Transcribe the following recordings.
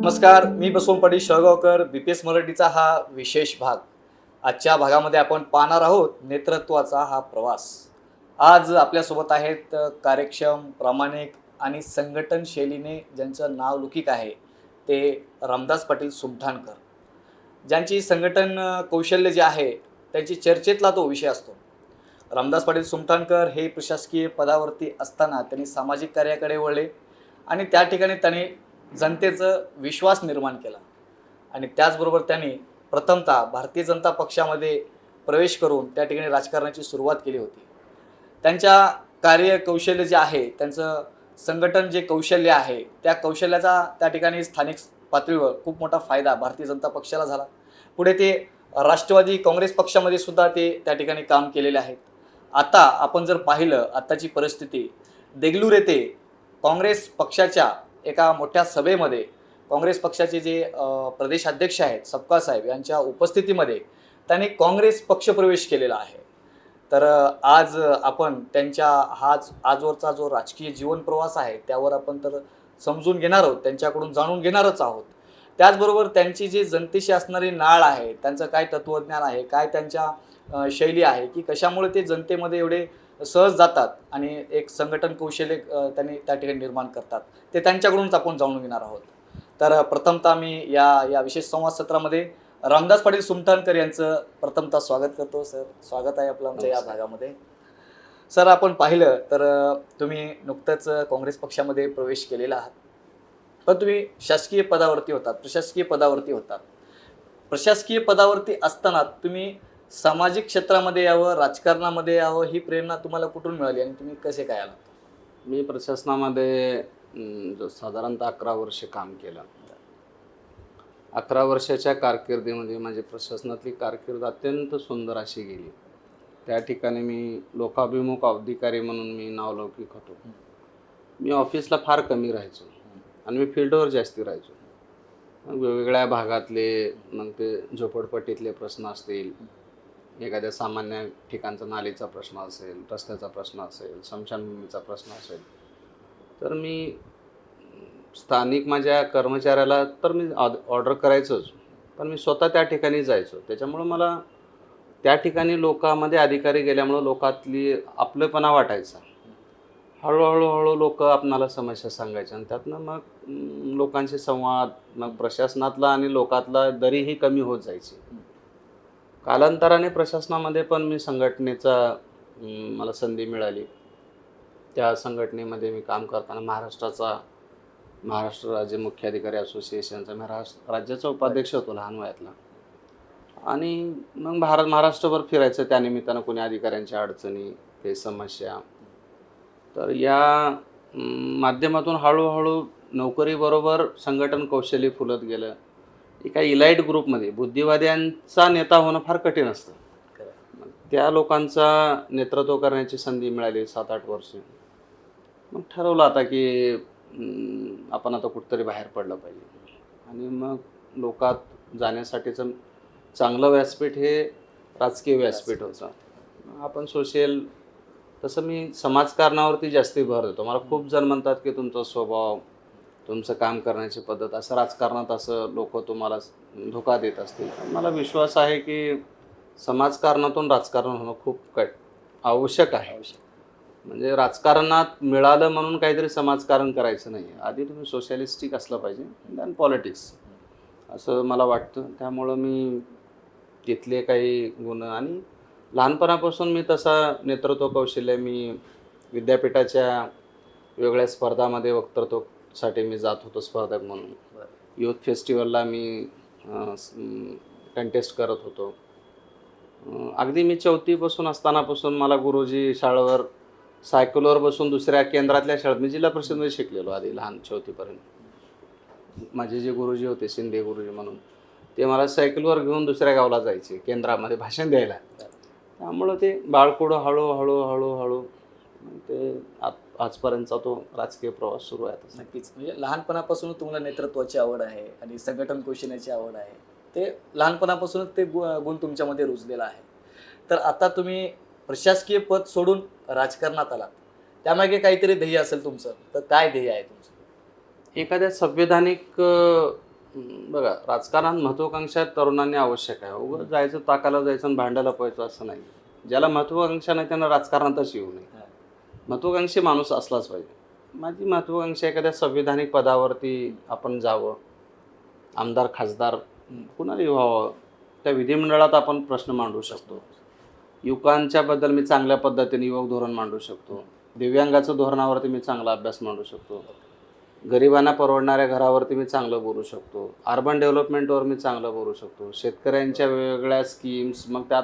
नमस्कार मी Baswant Patil Shalgaonkar B P S मराठीचा हा विशेष भाग. आजच्या भागामध्ये आपण पाहणार आहोत नेतृत्वाचा हा प्रवास. आज आपल्यासोबत आहेत कार्यक्षम प्रामाणिक आणि संघटन शैलीने ज्यांचं नाव लुकिक आहे ते रामदास पाटील सुमठाणकर ज्यांची संघटन कौशल्य जे आहे त्यांची चर्चेतला तो विषय असतो. रामदास पाटील सुमठाणकर हे प्रशासकीय पदावरती असताना त्यांनी सामाजिक कार्याकडे वळले आणि त्या ठिकाणी त्यांनी जनतेचं विश्वास निर्माण केला. आणि त्याचबरोबर त्यांनी प्रथमतः भारतीय जनता पक्षामध्ये प्रवेश करून त्या ठिकाणी राजकारणाची सुरुवात केली होती. त्यांच्या कार्य कौशल्य जे आहे त्यांचं संघटन जे कौशल्य आहे त्या कौशल्याचा त्या ठिकाणी स्थानिक पातळीवर खूप मोठा फायदा भारतीय जनता पक्षाला झाला. पुढे ते राष्ट्रवादी काँग्रेस पक्षामध्ये सुद्धा ते त्या ठिकाणी काम केलेले आहेत. आता आपण जर पाहिलं आत्ताची परिस्थिती देगलूर येथे काँग्रेस पक्षाच्या एका मोठ्या सभेमध्ये काँग्रेस पक्षाचे जे प्रदेशाध्यक्ष आहेत सपका साहेब यांच्या उपस्थितीमध्ये त्यांनी काँग्रेस पक्षप्रवेश केलेला आहे. तर आज आपण त्यांच्या हाच आजवरचा जो राजकीय जीवन प्रवास आहे त्यावर आपण तर समजून घेणार आहोत त्यांच्याकडून जाणून घेणारच आहोत. त्याचबरोबर त्यांची जी जनतेशी असणारी नाळ आहे त्यांचं काय तत्त्वज्ञान आहे काय त्यांच्या शैली आहे की कशामुळे ते जनतेमध्ये एवढे सहज जातात आणि एक संघटन कौशल्य त्यांनी त्या ठिकाणी निर्माण करतात. ते त्यांच्याकडूनच आपण जाणून घेणार आहोत. तर प्रथमतः मी या या विशेष संवाद सत्रामध्ये रामदास पाटील सुमठाणकर यांचं प्रथमतः स्वागत करतो सर. स्वागत आहे आपलं आमच्या या. भागामध्ये. सर आपण पाहिलं तर तुम्ही नुकतंच काँग्रेस पक्षामध्ये प्रवेश केलेला आहात. पण तुम्ही शासकीय पदावरती होतात प्रशासकीय पदावरती होतात. प्रशासकीय पदावरती असताना तुम्ही सामाजिक क्षेत्रामध्ये यावं राजकारणामध्ये यावं ही प्रेरणा तुम्हाला कुठून मिळाली आणि तुम्ही कसे काय आलात? मी प्रशासनामध्ये जो साधारणतः अकरा वर्ष काम केलं. अकरा वर्षाच्या कारकिर्दीमध्ये माझी प्रशासनातली कारकीर्द अत्यंत सुंदर अशी गेली. त्या ठिकाणी मी लोकाभिमुख अधिकारी म्हणून मी नावलौकिक होतो. मी ऑफिसला फार कमी राहायचो आणि मी फील्डवर जास्ती राहायचो. मग वेगवेगळ्या भागातले मग ते झोपडपट्टीतले प्रश्न असतील एखाद्या सामान्य ठिकाणचा नालीचा प्रश्न असेल रस्त्याचा प्रश्न असेल स्मशानभूमीचा प्रश्न असेल तर मी स्थानिक माझ्या कर्मचाऱ्याला तर मी ऑर्डर करायचोच पण मी स्वतः त्या ठिकाणी जायचो. त्याच्यामुळं मला त्या ठिकाणी लोकांमध्ये अधिकारी गेल्यामुळं लोकातली आपलेपणा वाटायचा. हळूहळू हळू लोक आपणाला समस्या सांगायच्या आणि त्यातनं मग लोकांशी संवाद मग प्रशासनातला आणि लोकातला दरीही कमी होत जायची. कालांतराने प्रशासनामध्ये पण मी संघटनेचा मला संधी मिळाली. त्या संघटनेमध्ये मी काम करताना महाराष्ट्राचा महाराष्ट्र राज्य मुख्य अधिकारी असोसिएशनचा मी राष्ट्र राज्याचा उपाध्यक्ष होतो लहान वयातला. आणि मग भारत महाराष्ट्रभर फिरायचं त्यानिमित्तानं कोणी अधिकाऱ्यांच्या अडचणी काही समस्या. तर या माध्यमातून हळूहळू नोकरीबरोबर संघटन कौशल्य फुलत गेलं. एका इलाइट ग्रुपमध्ये बुद्धिवाद्यांचा नेता होणं फार कठीण असतं. मग त्या लोकांचा नेतृत्व करण्याची संधी मिळाली सात आठ वर्ष. मग ठरवलं आता की आपण आता कुठंतरी बाहेर पडलं पाहिजे. आणि मग लोकात जाण्यासाठीचं चांगलं व्यासपीठ हे राजकीय व्यासपीठ होतं. आपण सोशल तसं मी समाजकारणावरती जास्ती भर देतो. मला खूप जण म्हणतात की तुमचा स्वभाव तुमचं काम करण्याची पद्धत असं राजकारणात असं लोक तुम्हाला धोका देत असतील. मला विश्वास आहे की समाजकारणातून राजकारण होणं खूप काय आवश्यक आहे. म्हणजे राजकारणात मिळालं म्हणून काहीतरी समाजकारण करायचं नाही आधी तुम्ही सोशलिस्टिक असलं पाहिजे दॅन पॉलिटिक्स असं मला वाटतं. त्यामुळं मी तिथले काही गुण. आणि लहानपणापासून मी तसा नेतृत्व कौशल्य मी विद्यापीठाच्या वेगळ्या स्पर्धामध्ये साठी मी जात होतो स्पर्धक म्हणून. युथ फेस्टिवलला मी कंटेस्ट करत होतो. अगदी मी चौथीपासून असतानापासून मला गुरुजी शाळेवर सायकलवर बसून दुसऱ्या केंद्रातल्या शाळेत मी जिल्हा परिषदमध्ये शिकलेलो आधी लहान चौथीपर्यंत. माझे जे गुरुजी होते शिंदे गुरुजी म्हणून ते मला सायकलवर घेऊन दुसऱ्या गावाला जायचे केंद्रामध्ये भाषण द्यायला. त्यामुळं ते बाळकुडं हळूहळू हळूहळू ते आ- आजपर्यंतचा तो राजकीय प्रवास सुरू आहे. नक्कीच. म्हणजे लहानपणापासून तुम्हाला नेतृत्वाची आवड आहे आणि संघटन कौशल्याची आवड आहे. ते लहानपणापासूनच ते गुण तुमच्यामध्ये रुजलेला आहे. तर आता तुम्ही प्रशासकीय पद सोडून राजकारणात आलात. त्यामागे काहीतरी ध्येय असेल तुमचं तर काय ध्येय आहे तुमचं? एखाद्या संविधानिक बघा राजकारणात महत्वाकांक्षा तरुणांनी आवश्यक आहे. उगाच जायचं ताकाला जायचं आणि भांडायला पाहायचं असं नाही. ज्याला महत्वाकांक्षा नाही त्यांना राजकारणातच येऊ नये. महत्त्वाकांक्षी माणूस असलाच पाहिजे. माझी महत्त्वाकांक्षा एखाद्या संविधानिक पदावरती आपण जावं आमदार खासदार कुणालाही व्हावं त्या विधिमंडळात आपण प्रश्न मांडू शकतो. युवकांच्याबद्दल मी चांगल्या पद्धतीने युवक धोरण मांडू शकतो. दिव्यांगाचं धोरणावरती मी चांगला अभ्यास मांडू शकतो. गरिबांना परवडणाऱ्या घरावरती मी चांगलं बोलू शकतो. अर्बन डेव्हलपमेंटवर मी चांगलं बोलू शकतो. शेतकऱ्यांच्या वेगवेगळ्या स्कीम्स मग त्यात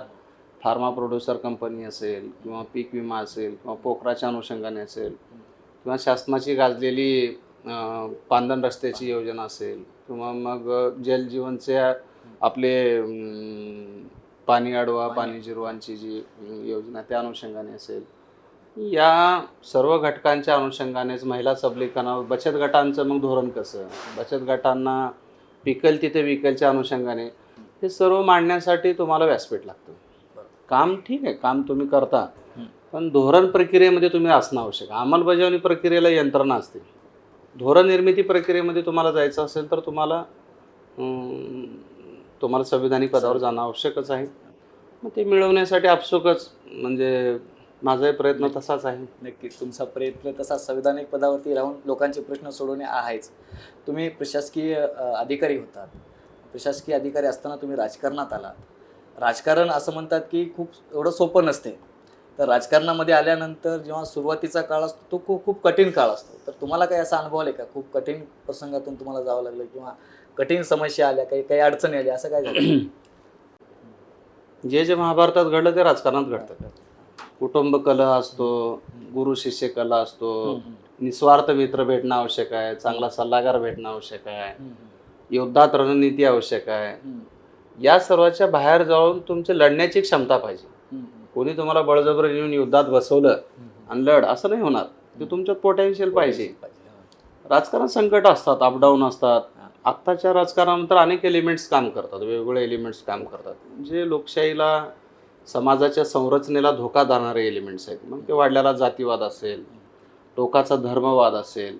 फार्मा प्रोड्युसर कंपनी असेल किंवा पीक विमा असेल किंवा पोखराच्या अनुषंगाने असेल किंवा शासनाची गाजलेली पांदन रस्त्याची योजना असेल किंवा मग जल जीवनचे आपले पाणी अडवा पाणी. जिरवांची जी योजना त्या अनुषंगाने असेल. या सर्व घटकांच्या अनुषंगानेच महिला सबलीकरणावर बचत गटांचं मग धोरण कसं? बचत गटांना पिकल तिथे विकलच्या अनुषंगाने हे सर्व मांडण्यासाठी तुम्हाला व्यासपीठ लागतं. काम ठीक आहे काम तुम्ही करता. पण धोरण प्रक्रियेमध्ये तुम्ही असणं आवश्यक आहे. अंमलबजावणी प्रक्रियेला यंत्रणा असते. धोरण निर्मिती प्रक्रियेमध्ये तुम्हाला जायचं असेल तर तुम्हाला तुम्हाला संविधानिक पदावर जाणं आवश्यकच आहे. मग ते मिळवण्यासाठी आपसुकच म्हणजे माझाही प्रयत्न तसाच आहे. नक्कीच तुमचा प्रयत्न तसा संविधानिक पदावरती राहून लोकांचे प्रश्न सोडवणे आहेच. तुम्ही प्रशासकीय अधिकारी होतात. प्रशासकीय अधिकारी असताना तुम्ही राजकारणात आलात. राजकारण असं म्हणतात की खूप एवढं सोपं नसते. तर राजकारणामध्ये आल्यानंतर जेव्हा सुरुवातीचा काळ असतो तो खूप खूप कठीण काळ असतो. तर तुम्हाला काही असा अनुभव आले का? खूप कठीण प्रसंगातून तुम्हाला जावं लागलं किंवा कठीण समस्या आल्या काही काही अडचणी आल्या असं काय झालं? जे जे महाभारतात घडलं ते राजकारणात घडतं. कुटुंब कलह असतो गुरु शिष्य कला असतो निस्वार्थ मित्र भेटणं आवश्यक आहे चांगला सल्लागार भेटणं आवश्यक आहे युद्धात रणनीती आवश्यक आहे. या सर्वाच्या बाहेर जाऊन तुमची लढण्याची क्षमता पाहिजे. कोणी तुम्हाला बळजबरी येऊन युद्धात बसवलं आणि लढ असं नाही होणार. ते तुमच्यात पोटेन्शियल पाहिजे. राजकारण संकट असतात अपडाऊन असतात. आत्ताच्या राजकारणानंतर अनेक एलिमेंट्स काम करतात वेगवेगळे एलिमेंट्स काम करतात. जे लोकशाहीला समाजाच्या संरचनेला धोका देणारे एलिमेंट्स आहेत. मग ते वाढलेला जातीवाद असेल टोकाचा धर्मवाद असेल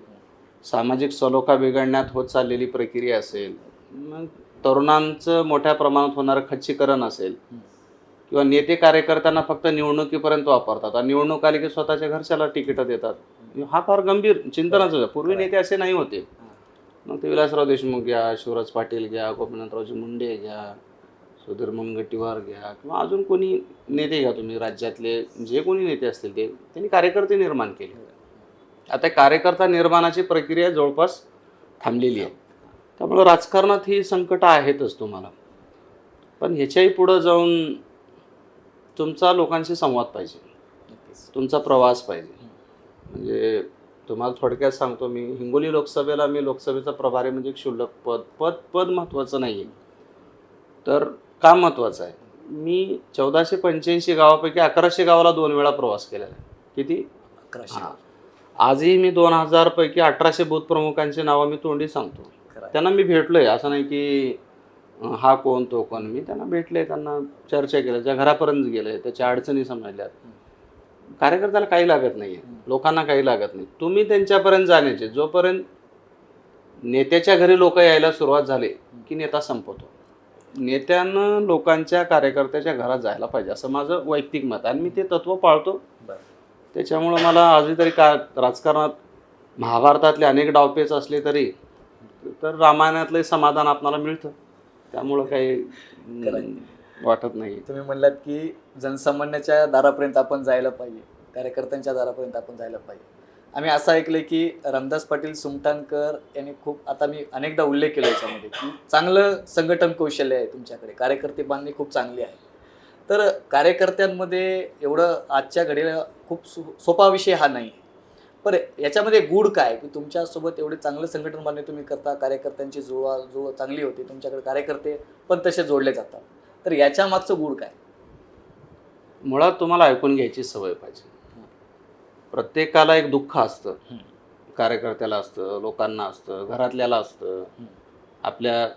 सामाजिक सलोखा बिघडण्यात होत चाललेली प्रक्रिया असेल मग तरुणांचं मोठ्या प्रमाणात होणारं खच्चीकरण असेल किंवा नेते कार्यकर्त्यांना फक्त निवडणुकीपर्यंत वापरतात. आणि निवडणूक आली की स्वतःच्या घरच्याला तिकीटं देतात. हा फार गंभीर चिंतनाचं. पूर्वी नेते असे नाही होते. मग ते विलासराव देशमुख घ्या शिवराज पाटील घ्या गोपीनाथरावजी मुंडे घ्या सुधीर मुनगंटीवार घ्या किंवा अजून कोणी नेते घ्या तुम्ही राज्यातले जे कोणी नेते असतील ते त्यांनी कार्यकर्ते निर्माण केले. आता कार्यकर्ता निर्माणाची प्रक्रिया जवळपास थांबलेली आहे. त्यामुळं राजकारणात ही संकट आहेतच तुम्हाला. पण ह्याच्याही पुढं जाऊन तुमचा लोकांशी संवाद पाहिजे. तुमचा प्रवास पाहिजे. म्हणजे तुम्हाला थोडक्यात सांगतो मी हिंगोली लोकसभेला मी लोकसभेचा प्रभारी म्हणजे एक क्षुल्लक पद पद पद महत्त्वाचं नाही आहे तर काम महत्त्वाचं आहे. मी चौदाशे पंच्याऐंशी गावापैकी अकराशे गावाला दोन वेळा प्रवास केलेला आहे. किती? अकराशे. हा. आजही मी दोन हजार पैकी अठराशे बूथ प्रमुखांची नावं मी तोंडी सांगतो. त्यांना मी भेटलोय. असं नाही की हा कोण तो कोण. मी त्यांना भेटले त्यांना चर्चा केल्या. त्या घरापर्यंत गेले त्याच्या अडचणी समजल्यात. कार्यकर्त्याला काही लागत नाही लोकांना काही लागत नाही. तुम्ही त्यांच्यापर्यंत जाण्याचे. जोपर्यंत नेत्याच्या घरी लोक यायला सुरुवात झाली की नेता संपवतो नेत्यानं लोकांच्या कार्यकर्त्याच्या घरात जायला पाहिजे. असं माझं वैयक्तिक मत आहे. आणि मी ते तत्व पाळतो. त्याच्यामुळं मला आजही तरी का राजकारणात महाभारतातले अनेक डावपेच असले तरी तर रामायणातलं समाधान आपल्याला मिळतं. त्यामुळं काही आहे. वाटत नाही. तुम्ही म्हणलात की जनसामान्याच्या दारापर्यंत आपण जायला पाहिजे. कार्यकर्त्यांच्या दारापर्यंत आपण जायला पाहिजे. आम्ही असं ऐकलंय की रामदास पाटील सुमटांकर यांनी खूप आता मी अनेकदा उल्लेख केला याच्यामध्ये की चांगलं संघटन कौशल्य आहे तुमच्याकडे. कार्यकर्ते बांधणी खूप चांगली आहे. तर कार्यकर्त्यांमध्ये एवढं आजच्या घडीला खूप सो सोपा विषय हा नाही. पण याच्यामध्ये गुड काय? की तुमच्यासोबत एवढे चांगलं संघटन बांधणी तुम्ही करता कार्यकर्त्यांची जुळवा जुळ चांगली होती तुमच्याकडे कार्यकर्ते पण तसे जोडले जातात. तर याच्या मागचं गुड काय? मुळात तुम्हाला ऐकून घ्यायची सवय पाहिजे. प्रत्येकाला एक दुःख असतं. कार्यकर्त्याला असतं लोकांना असतं घरातल्याला असतं. आपल्या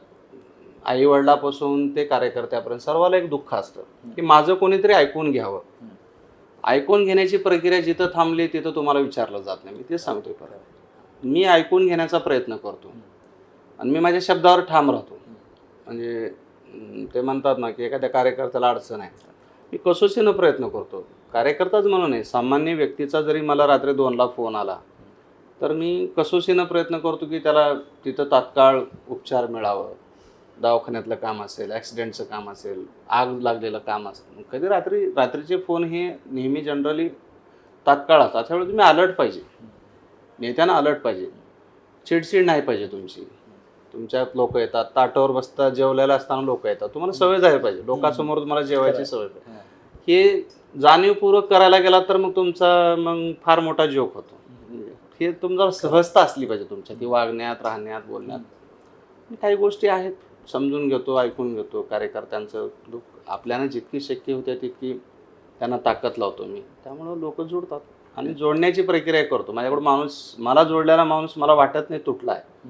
आई वडिलापासून ते कार्यकर्त्यापर्यंत सर्वाला एक दुःख असतं. की माझं कोणीतरी ऐकून घ्यावं. ऐकून घेण्याची प्रक्रिया जिथं थांबली तिथं तुम्हाला विचारलं जात नाही. मी ते सांगतोय परत. मी ऐकून घेण्याचा प्रयत्न करतो. आणि मी माझ्या शब्दावर ठाम राहतो. म्हणजे ते म्हणतात ना की एखाद्या कार्यकर्त्याला अडचण आहे. मी कसोशीनं प्रयत्न करतो. कार्यकर्ताच म्हणून नाही सामान्य व्यक्तीचा जरी मला रात्री दोनला फोन आला तर मी कसोशीनं प्रयत्न करतो की त्याला तिथं तात्काळ उपचार मिळावं. दवाखान्यातलं काम असेल ॲक्सिडेंटचं काम असेल आग लागलेलं काम असेल कधी रात्री रात्रीचे फोन हे नेहमी जनरली तात्काळ असतात. त्यावेळी तुम्ही अलर्ट पाहिजे. नेत्यांना अलर्ट पाहिजे. चिडचिड नाही पाहिजे तुमची. तुमच्यात लोक येतात ताटावर बसता जेवलेला असताना लोक येतात. तुम्हाला सवय झाली पाहिजे. लोकांसमोर तुम्हाला जेवायची सवय पाहिजे. हा. हे जाणीवपूर्वक करायला गेला तर मग तुमचा मग फार मोठा जोक होतो. हे तुमचा सहजता असली पाहिजे तुमच्या. ती वागण्यात राहण्यात बोलण्यात. काही गोष्टी आहेत. समजून घेतो ऐकून घेतो कार्यकर्त्यांचं दुःख. आपल्याला जितकी शक्य होते तितकी त्यांना ताकद लावतो मी. त्यामुळं लोक जोडतात आणि जोडण्याची प्रक्रिया करतो. माझ्याकडं माणूस मला जोडलेला माणूस मला वाटत नाही तुटला आहे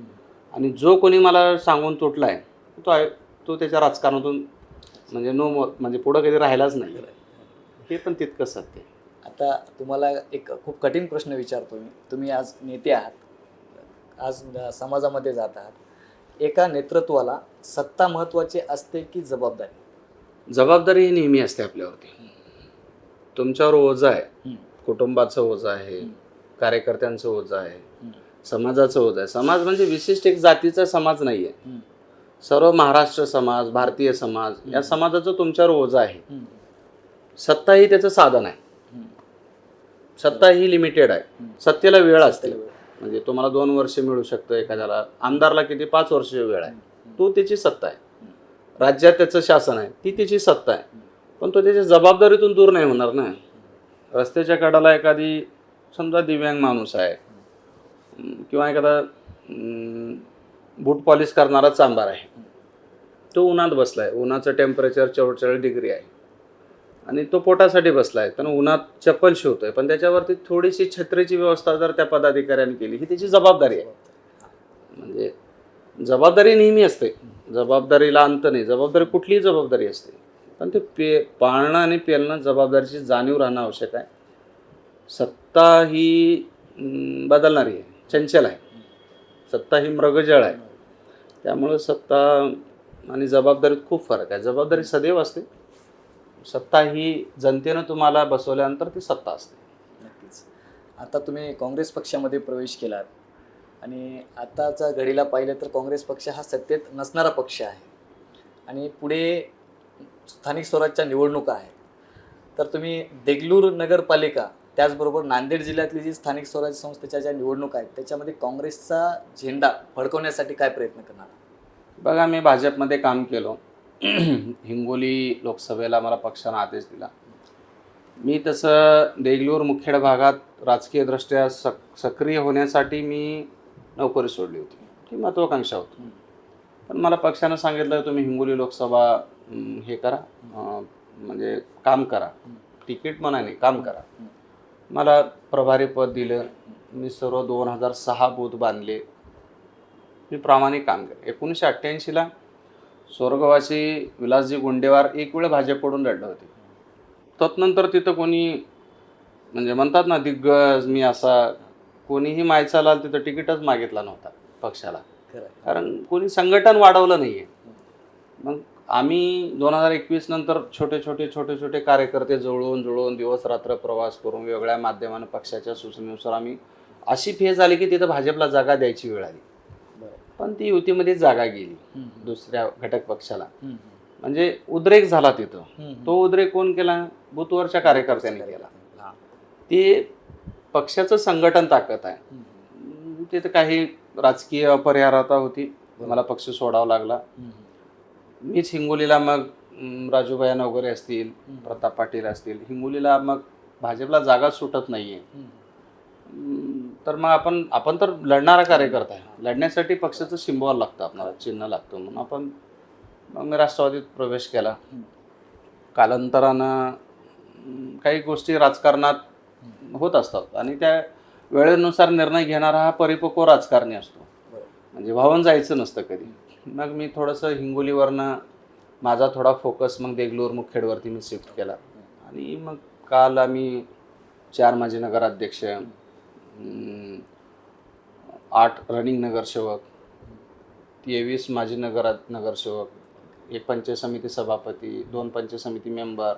आणि जो कोणी मला सांगून तुटला आहे तो आहे तो त्याच्या राजकारणातून म्हणजे नो म्हणजे पुढं कधी राहिलाच नाही. हे पण तितकंच सत्य आहे. आता तुम्हाला एक खूप कठीण प्रश्न विचारतो मी. तुम्ही आज नेते आहात. आज समाजामध्ये जात आहात. एका नेतृत्वाला सत्ता महत्वाची असते की जबाबदारी? जबाबदारी ही नेहमी असते आपल्यावरती. तुमच्यावर ओझं आहे. कुटुंबाचं ओझं आहे. कार्यकर्त्यांचं ओझं आहे. समाजाचं ओझं आहे. समाज म्हणजे विशिष्ट एक जातीचा समाज नाही आहे. सर्व महाराष्ट्र समाज भारतीय समाज या समाजाचं तुमच्यावर ओझं आहे. सत्ता ही त्याचं साधन आहे. सत्ता ही लिमिटेड आहे. सत्तेला वेळ असते. म्हणजे तुम्हाला दोन वर्ष मिळू शकतं. एखाद्याला आमदारला किती? पाच वर्ष वेळ आहे. तो त्याची सत्ता आहे. राज्यात त्याचं शासन आहे ती त्याची सत्ता आहे. पण तो त्याच्या जबाबदारीतून दूर नाही होणार ना. रस्त्याच्या कडाला एखादी समजा दिव्यांग माणूस आहे किंवा एखादा बूट पॉलिश करणारा चांबार आहे तो उन्हात बसला आहे उन्हाचं टेम्परेचर चौवेचाळीस डिग्री आहे. आणि तो पोटासाठी बसला आहे त्यानं उन्हात चप्पल शिवतो आहे पण त्याच्यावरती थोडीशी छत्रीची व्यवस्था जर त्या पदाधिकाऱ्यांनी केली ही त्याची जबाबदारी आहे. म्हणजे जबाबदारी नेहमी असते. जबाबदारीला अंत नाही. जबाबदारी कुठलीही जबाबदारी असते. पण ते पे पाळणं आणि पेलणं जबाबदारीची जाणीव राहणं आवश्यक आहे. सत्ता ही बदलणारी आहे. चंचल आहे. सत्ता ही मृगजळ आहे. त्यामुळं सत्ता आणि जबाबदारीत खूप फरक आहे. जबाबदारी सदैव असते. सत्ता ही जनतेनं तुम्हाला बसवल्यानंतर ती सत्ता असते. नक्कीच. आता तुम्ही काँग्रेस पक्षामध्ये प्रवेश केलात. आणि आताचा घडीला पाहिलं तर काँग्रेस पक्ष हा सत्तेत नसणारा पक्ष आहे. आणि पुढे स्थानिक स्वराज्यच्या निवडणुका आहेत तर तुम्ही देगलूर नगरपालिका त्याचबरोबर नांदेड जिल्ह्यातली जी स्थानिक स्वराज्य संस्थेच्या ज्या निवडणुका आहेत त्याच्यामध्ये काँग्रेसचा झेंडा फडकवण्यासाठी काय प्रयत्न करणार? बघा मी भाजपमध्ये काम केलो. हिंगोली लोकसभेला मला पक्षानं आदेश दिला. मी तसं देगलूर मुखेड भागात राजकीयदृष्ट्या सक सक्रिय होण्यासाठी मी नोकरी सोडली होती. ती महत्त्वाकांक्षा होती. पण मला पक्षानं सांगितलं तुम्ही हिंगोली लोकसभा हे करा म्हणजे काम करा. तिकीट म्हणा नाही काम करा. मला प्रभारी पद दिलं. मी सर्व दोन हजार सहा बूथ बांधले. मी प्रामाणिक काम केलं. एकोणीसशे अठ्ठ्याऐंशीला स्वर्गवासी विलासजी गुंडेवार एक वेळ भाजपकडून लढलं होते. तत्नंतर तिथं कोणी म्हणजे म्हणतात ना दिग्गज मी असा कोणीही मायचाला तिथं तिकीटच मागितला नव्हता पक्षाला. कारण कोणी संघटन वाढवलं नाही आहे मग आम्ही दोन हजार एकवीस नंतर छोटे छोटे छोटे छोटे कार्यकर्ते जुळवून जुळवून दिवस रात्र प्रवास करून वेगळ्या माध्यमानं पक्षाच्या सूचनेनुसार आम्ही अशी फेज आली की तिथं भाजपला जागा द्यायची वेळ आली. पण ती युतीमध्ये जागा गेली. दुसऱ्या घटक पक्षाला. म्हणजे उद्रेक झाला तिथं. तो उद्रेक कोण केला? बुथवरच्या कार्यकर्त्यांनी केला. हा. ते पक्षाचं संघटन ताकद आहे. तिथे काही राजकीय अपरिहारता होती. मला पक्ष सोडावा लागला. मीच हिंगोलीला मग अं, राजूभाया वगैरे असतील. प्रताप पाटील असतील हिंगोलीला मग भाजपला जागा सुटत नाहीये. तर मग आपण आपण तर लढणारा कार्यकर्ता आहे. लढण्यासाठी पक्षाचं सिम्बॉल लागतं आपल्याला चिन्ह लागतं. म्हणून आपण मग मी राष्ट्रवादीत प्रवेश केला. कालांतरानं काही गोष्टी राजकारणात होत असतात. आणि त्या वेळेनुसार निर्णय घेणारा हा परिपक्व राजकारणी असतो. म्हणजे वाहून जायचं नसतं कधी. मग मी थोडंसं हिंगोलीवरनं माझा थोडा फोकस मग देगलूर मुखेडवरती मी शिफ्ट केला. आणि मग काल आम्ही चार माझे नगराध्यक्ष आठ रनिंग नगरसेवक तेवीस माजी नगर नगरसेवक एक पंचायत समिती सभापती दोन पंचायत समिती मेंबर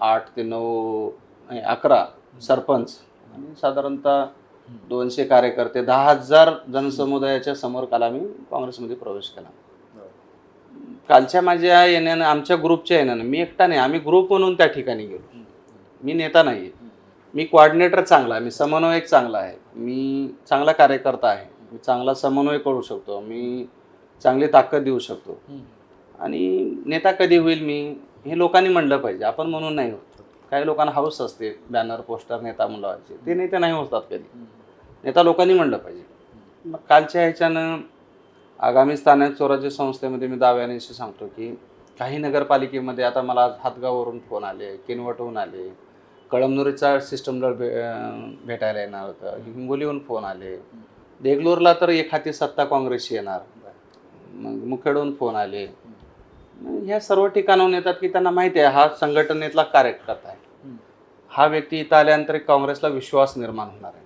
आठ ते नऊ नाही, अकरा सरपंच आणि साधारणतः दोनशे कार्यकर्ते दहा हजार जनसमुदायाच्या समोर काल आम्ही काँग्रेसमध्ये प्रवेश केला. कालच्या माझ्या येण्यानं आमच्या ग्रुपच्या येण्यानं मी एकटा नाही आम्ही ग्रुप म्हणून त्या ठिकाणी गेलो. मी नेता नाही आहे मी कोऑर्डिनेटर चांगला आहे मी समन्वयक चांगला आहे मी चांगला कार्यकर्ता आहे मी चांगला समन्वय करू शकतो मी चांगली ताकद देऊ शकतो. आणि नेता कधी होईल मी हे लोकांनी म्हणलं पाहिजे आपण म्हणून नाही होत. काही लोकांना हाऊस असते बॅनर पोस्टर नेता मुलाचे ते नेते नाही होतात कधी. नेता लोकांनी म्हणलं पाहिजे. मग कालच्या ह्याच्यानं आगामी स्थानिक स्वराज्य संस्थेमध्ये मी दाव्याने अशी सांगतो की काही नगरपालिकेमध्ये आता मला आज हातगाववरून फोन आले किनवटहून आले कळमनुरीचा सिस्टमला भे भेटायला येणार होतं हिंगोलीहून फोन आले. देगलूरला तर एक हाती सत्ता काँग्रेसची येणार. मग मुखेडहून फोन आले. ह्या सर्व ठिकाणाहून येतात की त्यांना माहिती आहे हा संघटनेतला कार्यकर्ता आहे. हा व्यक्ती इथं आल्यानंतर एक काँग्रेसला विश्वास निर्माण होणार आहे.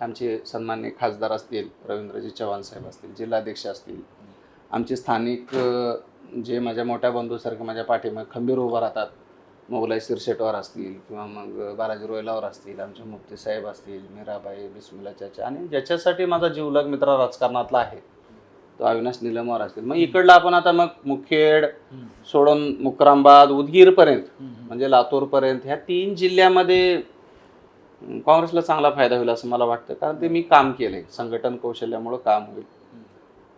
आमचे सन्मान्य खासदार असतील रवींद्रजी चव्हाण साहेब असतील जिल्हाध्यक्ष असतील. आमचे स्थानिक जे माझ्या मोठ्या बंधूसारखे माझ्या पाठीमागे खंबीर उभं राहतात मोगलाई सिरशेटवर असतील किंवा मग बालाजी रोयलावर असतील आमचे मुफ्ती साहेब असतील मीराबाई बिस्मिला चाचा आणि ज्याच्यासाठी माझा जीवलग मित्र राजकारणातला आहे तो अविनाश निलमवर असतील. मग इकडला आपण आता मग मुखेड सोडून मुक्रांबाद उदगीरपर्यंत म्हणजे लातूरपर्यंत ह्या तीन जिल्ह्यामध्ये काँग्रेसला चांगला फायदा होईल असं मला वाटतं. कारण ते मी काम केलंय. संघटन कौशल्यामुळं काम होईल.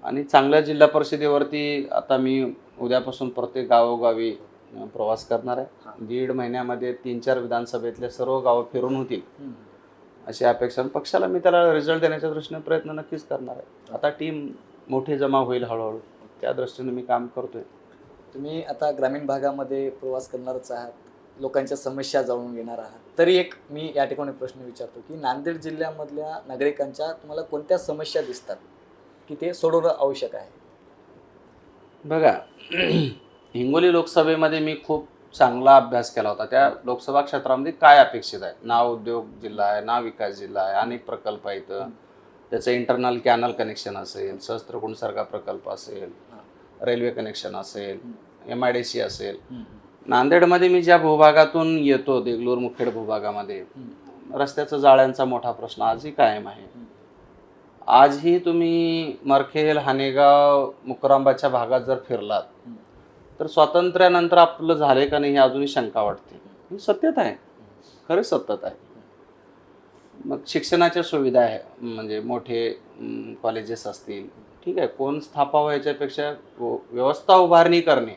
आणि चांगल्या जिल्हा परिषदेवरती आता मी उद्यापासून प्रत्येक गावोगावी प्रवास करणार आहे. दीड महिन्यामध्ये तीन चार विधानसभेतले सर्व गावं फिरून होतील. अशी अपेक्षा. पक्षाला मी त्याला रिझल्ट देण्याच्या दृष्टीने प्रयत्न नक्कीच करणार आहे. आता टीम मोठी जमा होईल हळूहळू. त्या दृष्टीने मी काम करतोय. तुम्ही आता ग्रामीण भागामध्ये प्रवास करणारच आहात. लोकांच्या समस्या जाणून घेणार आहात. तरी एक मी या ठिकाणी प्रश्न विचारतो की नांदेड जिल्ह्यामधल्या नागरिकांच्या तुम्हाला कोणत्या समस्या दिसतात? की ते सोडवणं आवश्यक आहे? बघा हिंगोली लोकसभेमध्ये मी खूप चांगला अभ्यास केला होता. त्या लोकसभा क्षेत्रामध्ये काय अपेक्षित आहे? ना उद्योग जिल्हा आहे ना विकास जिल्हा आहे अनेक प्रकल्प आहेत. त्याचं इंटरनल कॅनल कनेक्शन असेल सहस्त्रकुंडसारखा प्रकल्प असेल रेल्वे कनेक्शन असेल एम आय डी सी असेल. नांदेडमध्ये मी ज्या भूभागातून येतो देगलूर मुखेड भूभागामध्ये रस्त्याचा जाळ्यांचा मोठा प्रश्न आजही कायम आहे. आजही तुम्ही मरखेल हानेगाव मुकरांबाच्या भागात जर फिरलात तर स्वातंत्र्यानंतर आपलं झाले का नाही ही अजूनही शंका वाटते. ही सत्यता आहे. खरंच सत्यता आहे. मग शिक्षणाच्या सुविधा आहे. म्हणजे मोठे कॉलेजेस असतील. ठीक आहे कोण स्थापावं याच्यापेक्षा व्यवस्था उभारणी करणे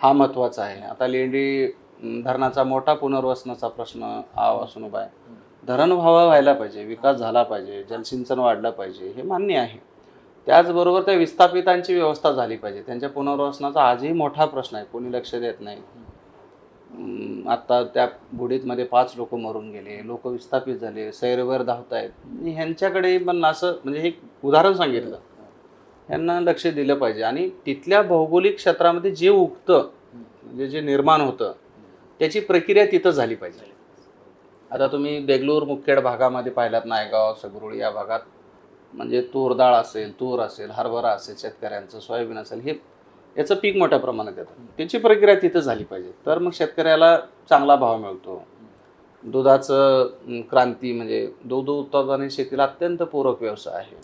हा महत्त्वाचा आहे. आता लेंडी धरणाचा मोठा पुनर्वसनाचा प्रश्न असून उभा आहे. धरण व्हावा व्हायला पाहिजे विकास झाला पाहिजे जलसिंचन वाढलं पाहिजे हे मान्य आहे. त्याचबरोबर त्या विस्थापितांची व्यवस्था झाली पाहिजे. त्यांच्या पुनर्वसनाचा आजही मोठा प्रश्न आहे. कोणी लक्ष देत नाही. आत्ता त्या बुडीतमध्ये पाच लोक मरून गेले लोक विस्थापित झाले सैरवर धावत आहेत ह्यांच्याकडे पण असं म्हणजे हे उदाहरण सांगितलं. यांना लक्ष दिलं पाहिजे. आणि तिथल्या भौगोलिक क्षेत्रामध्ये जे उगतं म्हणजे जे निर्माण होतं त्याची प्रक्रिया तिथं झाली पाहिजे. आता तुम्ही देगलूर मुखेड भागामध्ये पाहिलात नायगाव सगरुळ या भागात. म्हणजे तूर डाळ असेल तूर असेल हरभरा असेल शेतकऱ्यांचं सोयाबीन असेल हे याचं पीक मोठ्या प्रमाणात येतं. त्याची प्रक्रिया तिथं झाली पाहिजे. तर मग शेतकऱ्याला चांगला भाव मिळतो. दुधाचं क्रांती म्हणजे दूध उत्पादन शेतीला अत्यंत पूरक व्यवसाय आहे.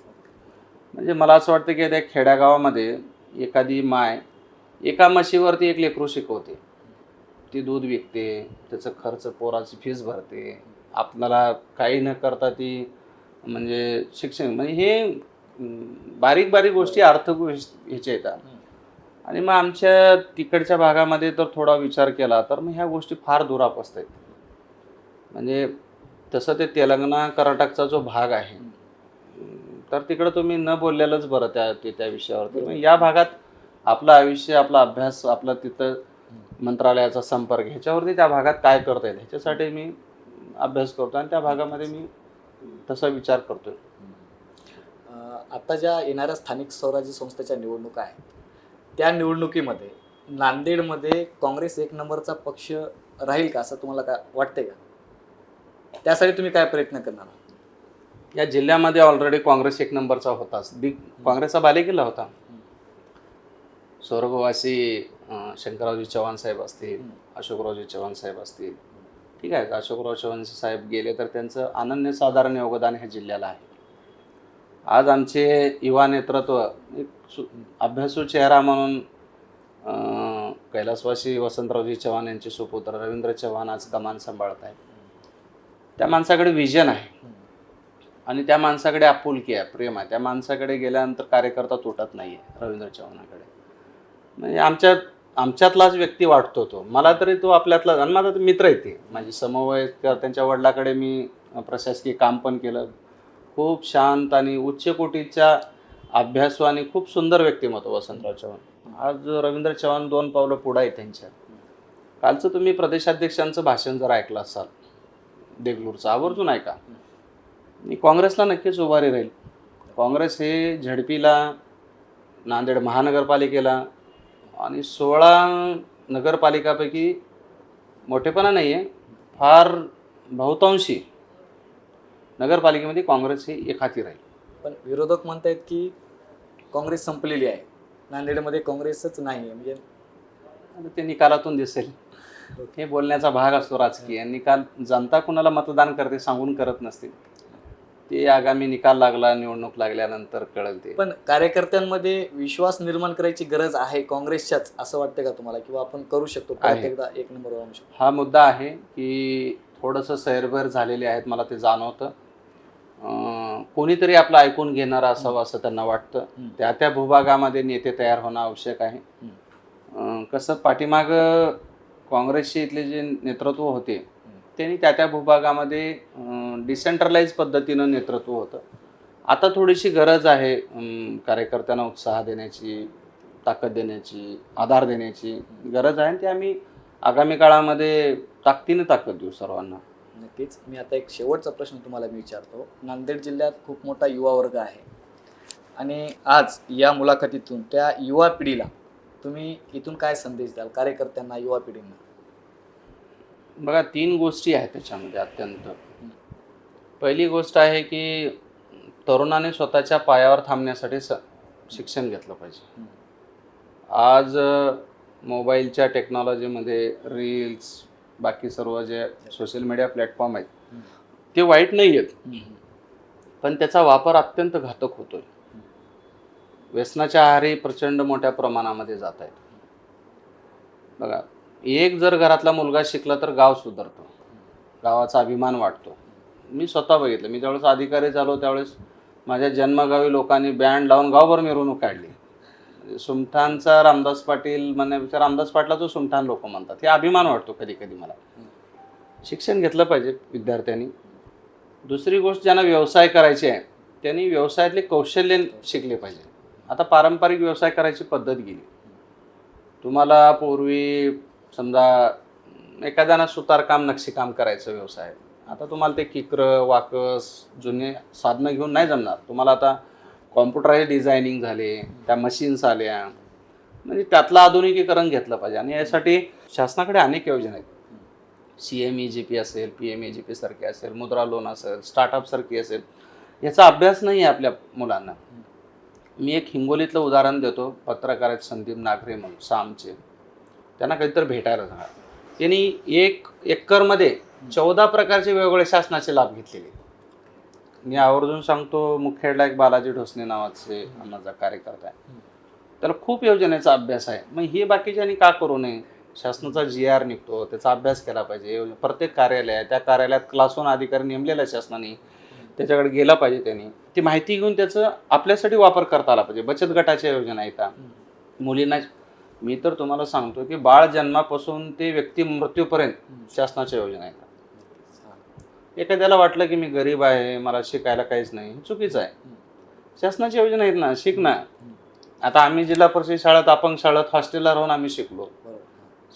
म्हणजे मला असं वाटतं की त्या खेड्यागावामध्ये एखादी माय एका म्हशीवरती एक लेकरू शिकवते. ती दूध विकते त्याचं खर्च पोराची फीस भरते. आपल्याला काही न करता ती म्हणजे शिक्षण म्हणजे हे बारीक बारीक गोष्टी अर्थ ह्याच्या येतात. आणि मग आमच्या तिकडच्या भागामध्ये तर थोडा विचार केला तर मग ह्या गोष्टी फार दुरापस्त आहेत म्हणजे तसं ते तेलंगणा कर्नाटकचा जो भाग आहे तर तिकडं तुम्ही न बोललेलंच बरं त्या ते त्या विषयावरती. मग या भागात आपलं आयुष्य आपला अभ्यास आपला तिथं मंत्रालयाचा संपर्क ह्याच्यावरती त्या भागात काय करता येईल ह्याच्यासाठी मी अभ्यास करतो आणि त्या भागामध्ये मी तसा विचार करतोय. आता ज्या येणाऱ्या स्थानिक स्वराज्य संस्थेच्या निवडणुका आहेत त्या निवडणुकीमध्ये नांदेडमध्ये काँग्रेस एक नंबरचा पक्ष राहील का असं तुम्हाला काय वाटतंय का? त्यासाठी तुम्ही काय प्रयत्न करणार आहात? या जिल्ह्यामध्ये ऑलरेडी काँग्रेस एक नंबरचा होताच. दिग काँग्रेसचा बालेकिल्ला होता. स्वर्गवासी अं, शंकररावजी चव्हाण साहेब असतील अशोकरावजी चव्हाण साहेब असतील. ठीक आहे अशोकराव चव्हाण साहेब गेले तर त्यांचं अनन्यसाधारण योगदान ह्या जिल्ह्याला आहे. आज आमचे युवा नेतृत्व एक सु अभ्यासू चेहरा म्हणून कैलासवासी वसंतरावजी चव्हाण यांचे सुपुत्र रवींद्र चव्हाण आज कमान सांभाळत आहेत त्या माणसाकडे विजन आहे. आणि त्या माणसाकडे आपुलकी आहे प्रेम आहे. त्या माणसाकडे गेल्यानंतर कार्यकर्ता तुटत नाही आहे रवींद्र चव्हाणाकडे. म्हणजे आमच्यात आमच्यातलाच व्यक्ती वाटतो तो. मला तरी तो आपल्यातला आणि माझा तो मित्र आहे ते. माझी समवय त्यांच्या वडिलाकडे मी प्रशासकीय काम पण केलं. खूप शांत आणि उच्चकोटीच्या अभ्यासू आणि खूप सुंदर व्यक्तिमत्व वसंतराव चव्हाण. आज रवींद्र चव्हाण दोन पावलं पुढं आहे त्यांच्या. कालचं तुम्ही प्रदेशाध्यक्षांचं भाषण जर ऐकलं असाल देगलूरचं आवर्जून ऐका. मी काँग्रेसला नक्कीच उभारी राहील. काँग्रेस हे झडपीला नांदेड महानगरपालिकेला आणि सोळा नगरपालिकापैकी मोठेपणा नाही आहे फार बहुतांशी नगरपालिकेमध्ये काँग्रेस हे एक हाती राहील. पण विरोधक म्हणतायत की काँग्रेस संपलेली आहे. नांदेडमध्ये काँग्रेसच नाही आहे. म्हणजे आता ते निकालातून दिसेल. हे बोलण्याचा भाग असतो राजकीय. निकाल जनता कुणाला मतदान करते सांगून करत नसते ते आगामी निकाल लागला निवडणूक लागल्यानंतर कळेल ते. पण कार्यकर्त्यांमध्ये विश्वास निर्माण करायची गरज आहे काँग्रेसच्याच असं वाटतं का तुम्हाला? किंवा आपण करू शकतो आहे. एकदा एक नंबर आणू शकतो. हा मुद्दा आहे की थोडंसं सैरभर झालेले आहेत मला ते जाणवतं. कोणीतरी आपलं ऐकून घेणारं असावं असं त्यांना वाटतं. त्या त्या भूभागामध्ये नेते तयार होणं आवश्यक आहे. कसं पाठीमाग काँग्रेसचे इथले जे नेतृत्व होते त्यांनी त्या त्या भूभागामध्ये डिसेंट्रलाइज पद्धतीनं नेतृत्व होतं. आता थोडीशी गरज आहे कार्यकर्त्यांना उत्साह देण्याची ताकद देण्याची आधार देण्याची गरज आहे आणि ती आम्ही आगामी काळामध्ये ताकदीने ताकद देऊ सर्वांना. नक्कीच. मी आता एक शेवटचा प्रश्न तुम्हाला मी विचारतो. नांदेड जिल्ह्यात खूप मोठा युवा वर्ग आहे. आणि आज या मुलाखतीतून त्या युवा पिढीला तुम्ही इथून काय संदेश द्याल? कार्यकर्त्यांना युवा पिढींना? बघा तीन गोष्टी आहेत त्याच्यामध्ये अत्यंत. पहिली गोष्ट आहे की तरुणाने स्वतःच्या पायावर थांबण्यासाठी स शिक्षण घेतलं पाहिजे. आज मोबाईलच्या टेक्नॉलॉजीमध्ये रील्स बाकी सर्व जे सोशल मीडिया प्लॅटफॉर्म आहेत ते वाईट नाही आहेत. पण त्याचा वापर अत्यंत घातक होतोय. व्यसनाच्या आहारी प्रचंड मोठ्या प्रमाणामध्ये जात आहेत. बघा एक जर घरातला मुलगा शिकला तर गाव सुधारतो. गावाचा अभिमान वाटतो मी स्वतः बघितलं. मी ज्यावेळेस अधिकारी झालो त्यावेळेस माझ्या जन्मगावी लोकांनी बँड लावून गावभर मिरवणूक काढली. सुमठांचा रामदास पाटील म्हणण्यापेक्षा रामदास पाटलाचं सुमठान लोक म्हणतात. हे अभिमान वाटतो कधी कधी मला. शिक्षण घेतलं पाहिजे विद्यार्थ्यांनी. दुसरी गोष्ट ज्यांना व्यवसाय करायचे आहे त्यांनी व्यवसायातले कौशल्य शिकले पाहिजे. आता पारंपरिक व्यवसाय करायची पद्धत गेली. तुम्हाला पूर्वी समजा एखाद्यानं सुतारकाम नक्षीकाम करायचं व्यवसाय. आता तुम्हाला ते किक्रं वाकस जुने साधनं घेऊन नाही जमणार. तुम्हाला आता कॉम्प्युटराईज डिझायनिंग झाले त्या मशीन्स आल्या. म्हणजे त्यातलं आधुनिकीकरण घेतलं पाहिजे. आणि यासाठी शासनाकडे अनेक योजना आहेत. C M E G P असेल P M E G P सारखे असेल मुद्रा लोन असेल स्टार्टअप सारखी असेल. याचा अभ्यास नाही आहे आपल्या मुलांना. मी एक हिंगोलीतलं उदाहरण देतो. पत्रकार आहेत संदीप नागरे म्हणून सामचे. त्यांना कधीतरी भेटायला जाणार. त्यांनी एक एकरमध्ये चौदा प्रकारचे वेगवेगळे शासनाचे लाभ घेतलेले. मी आवर्जून सांगतो मुखेडला एक बालाजी ढोसणे नावाचे माझा कार्यकर्ता आहे. त्याला खूप योजनेचा अभ्यास आहे. मग हे बाकीच्यांनी का करू नये? शासनाचा जी आर निघतो त्याचा अभ्यास केला पाहिजे. प्रत्येक कार्यालय आहे त्या कार्यालयात क्लास वन अधिकारी नेमलेला आहे शासनाने. त्याच्याकडे गेला पाहिजे त्यांनी. ती माहिती घेऊन त्याचं आपल्यासाठी वापर करता आला पाहिजे. बचत गटाच्या योजना येतात मुलींना मी तर तुम्हाला सांगतो की बाळ जन्मापासून ते व्यक्ती मृत्यूपर्यंत शासनाच्या योजना येतात एखाद्याला वाटलं की मी गरीब आहे मला शिकायला काहीच नाही. हे चुकीचं आहे. शासनाच्या योजना आहेत ना शिक ना. आता आम्ही जिल्हा परिषद शाळेत अपंग शाळेत हॉस्टेलला राहून आम्ही शिकलो.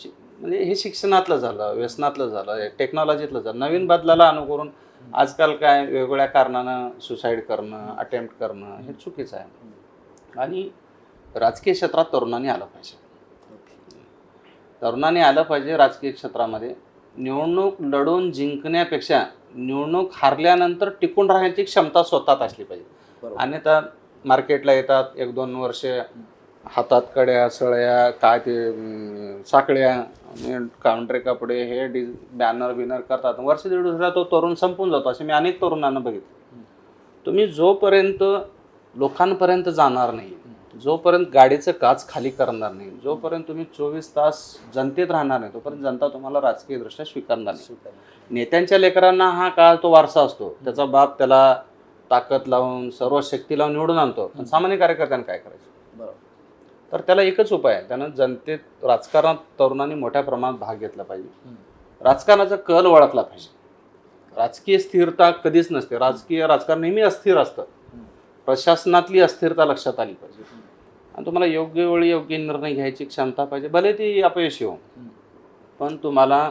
शि- म्हणजे हे शिक्षणातलं झालं व्यसनातलं झालं टेक्नॉलॉजीतलं झालं. नवीन बदलाला अनुकरून आजकाल काय वेगवेगळ्या कारणानं सुसाईड करणं अटेम्प्ट करणं हे चुकीचं आहे. आणि राजकीय क्षेत्रात तरुणांनी आलं पाहिजे. तरुणांनी आलं पाहिजे राजकीय क्षेत्रामध्ये. निवडणूक लढवून जिंकण्यापेक्षा निवडणूक हारल्यानंतर टिकून राहण्याची क्षमता स्वतःत असली पाहिजे. त्या मार्केटला येतात एक दोन वर्षे हातात कड्या सळ्या काय ते साखळ्या काउंटरे कपडे हे डि बॅनर बिनर करतात. वर्ष दीड वर्षाला तो तरुण संपून जातो असे मी अनेक तरुणांना बघितलं. तुम्ही जोपर्यंत लोकांपर्यंत जाणार नाही जोपर्यंत गाडीचं काच खाली करणार नाही जोपर्यंत तुम्ही चोवीस तास जनतेत राहणार नाही तोपर्यंत जनता तुम्हाला राजकीयदृष्ट्या स्वीकारणार नाही. नेत्यांच्या लेकरांना हा काळ तो वारसा असतो. त्याचा बाप त्याला ताकद लावून सर्व शक्ती लावून निवडून आणतो. पण सामान्य कार्यकर्त्यांना काय करायचं? बरोबर. तर त्याला एकच उपाय आहे. त्यानं जनतेत राजकारणात तरुणांनी मोठ्या प्रमाणात भाग घेतला पाहिजे. राजकारणाचा कल ओळखला पाहिजे. राजकीय स्थिरता कधीच नसते. राजकीय राजकारण नेहमी अस्थिर असतं. प्रशासनातली अस्थिरता लक्षात आली पाहिजे. आणि तुम्हाला योग्य वेळी योग्य निर्णय घ्यायची क्षमता पाहिजे. भले ती अपयशी हो पण तुम्हाला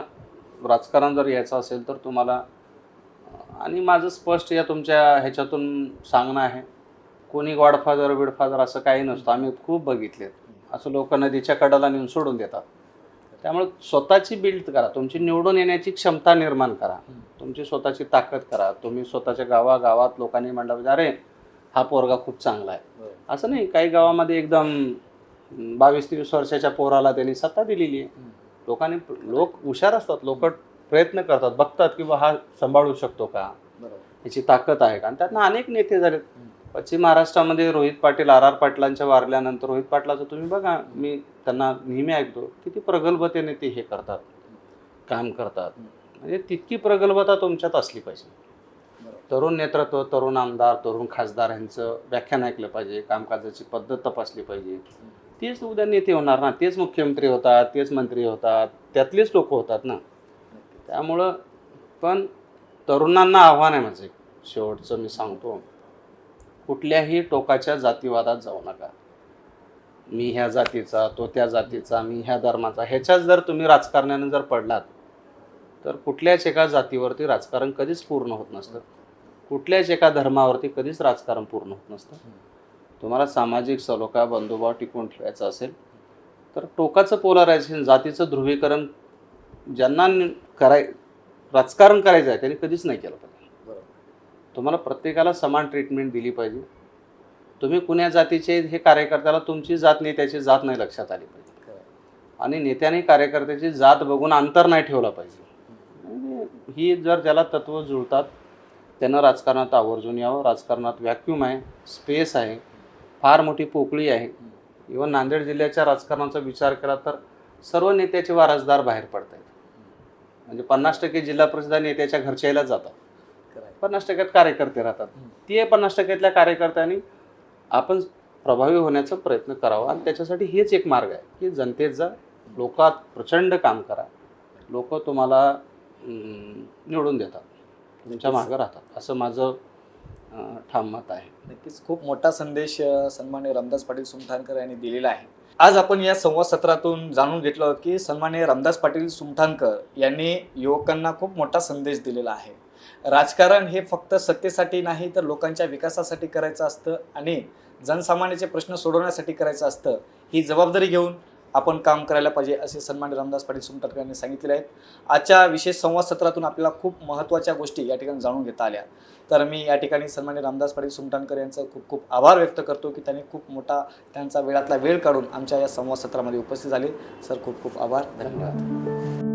राजकारण जर यायचं असेल तर तुम्हाला आणि माझं स्पष्ट या तुमच्या ह्याच्यातून सांगणं आहे कोणी गॉडफादर बिडफादर असं काही नसतं आम्ही खूप बघितलेत असं लोक नदीच्या कडाला नेऊन सोडून देतात. त्यामुळे स्वतःची बिल्ड करा तुमची निवडून येण्याची क्षमता निर्माण करा. तुमची स्वतःची ताकद करा. तुम्ही स्वतःच्या गावागावात लोकांनी म्हणलं पाहिजे अरे हा पोरगा खूप चांगला आहे. असं नाही काही गावामध्ये एकदम बावीस तेवीस वर्षाच्या पोराला त्यांनी सत्ता दिलेली आहे. लोकांनी लोक हुशार असतात लोक प्रयत्न करतात बघतात की बा हा सांभाळू शकतो का? याची ताकद आहे का? आणि त्यातनं अनेक नेते झालेत हम्म. पश्चिम महाराष्ट्रामध्ये रोहित पाटील आर आर पाटलांच्या वारल्यानंतर रोहित पाटलाचं तुम्ही बघा मी त्यांना नेहमी ऐकतो किती प्रगल्भतेने ते हे करतात काम करतात. म्हणजे तितकी प्रगल्भता तुमच्यात असली पाहिजे. तरुण नेतृत्व तरुण आमदार तरुण खासदार यांचं व्याख्यान ऐकलं पाहिजे कामकाजाची पद्धत तपासली पाहिजे. तेच उद्या नेते होणार ना तेच मुख्यमंत्री होतात तेच मंत्री होतात त्यातलेच लोक होतात ना. त्यामुळं पण तरुणांना आव्हान आहे माझं शेवटचं मी सांगतो कुठल्याही टोकाच्या जातीवादात जाऊ नका. मी ह्या जातीचा तो त्या जातीचा मी ह्या धर्माचा ह्याच्यात जर तुम्ही राजकारण्याने जर पडलात तर कुठल्याच एका जातीवरती राजकारण कधीच पूर्ण होत नसतं. कुठल्याच एका धर्मावरती कधीच राजकारण पूर्ण होत नसतं. तुम्हाला सामाजिक सलोखा बंधुभाव टिकवून ठेवायचा असेल तर टोकाचं पोलरायझेशन जातीचं ध्रुवीकरण ज्यांना कराय राजकारण करायचं आहे त्यांनी कधीच नाही केलं पाहिजे. बरोबर. तुम्हाला प्रत्येकाला समान ट्रीटमेंट दिली पाहिजे. तुम्ही कुण्या जातीचे हे कार्यकर्त्याला तुमची जात नाही त्याची जात नाही लक्षात आली पाहिजे. आणि नेत्याने कार्यकर्त्याची जात बघून अंतर नाही ठेवला पाहिजे. ही जर ज्याला तत्व जुळतात त्यानं राजकारणात आवर्जून यावं. राजकारणात व्हॅक्यूम आहे स्पेस आहे फार मोठी पोकळी आहे. इव्हन नांदेड जिल्ह्याच्या राजकारणाचा विचार केला तर सर्व नेत्याचे वारसदार बाहेर पडत आहेत म्हणजे पन्नास टक्के जिल्हा परिषद नेत्याच्या घरच्याला जातात. पन्नास टक्क्यात कार्यकर्ते राहतात. ते पन्नास टक्क्यातल्या कार्यकर्त्यांनी. आपण प्रभावी होण्याचा प्रयत्न करावा. आणि त्याच्यासाठी हेच एक मार्ग आहे की जनतेत जा लोकात प्रचंड काम करा. लोक तुम्हाला निवडून देतात. तुमच्या मागं राहतात. असं माझं ठाम मत आहे. नक्कीच. खूप मोठा संदेश सन्मान्य रामदास पाटील सुमठाणकर यांनी दिलेला आहे. आज आपण या संवाद सत्रातून जाणून घेतलं आहोत की सन्मान्य रामदास पाटील सुमठाणकर यांनी युवकांना खूप मोठा संदेश दिलेला आहे. राजकारण हे फक्त सत्तेसाठी नाही तर लोकांच्या विकासासाठी करायचं असतं आणि जनसामान्याचे प्रश्न सोडवण्यासाठी करायचं असतं ही जबाबदारी घेऊन आपण काम करायला पाहिजे असे सन्मान्य रामदास पाटील सुमठाणकर यांनी सांगितलेले आहेत. आजच्या विशेष संवाद सत्रातून आपल्याला खूप महत्त्वाच्या गोष्टी या ठिकाणी जाणून घेता आल्या. तर मी या ठिकाणी सन्मान्य रामदास पाटील सुमटणकर यांचं खूप खूप आभार व्यक्त करतो की त्यांनी खूप मोठा त्यांचा वेळातला वेळ काढून आमच्या या संवाद सत्रामध्ये उपस्थित झाले. सर खूप खूप आभार. धन्यवाद.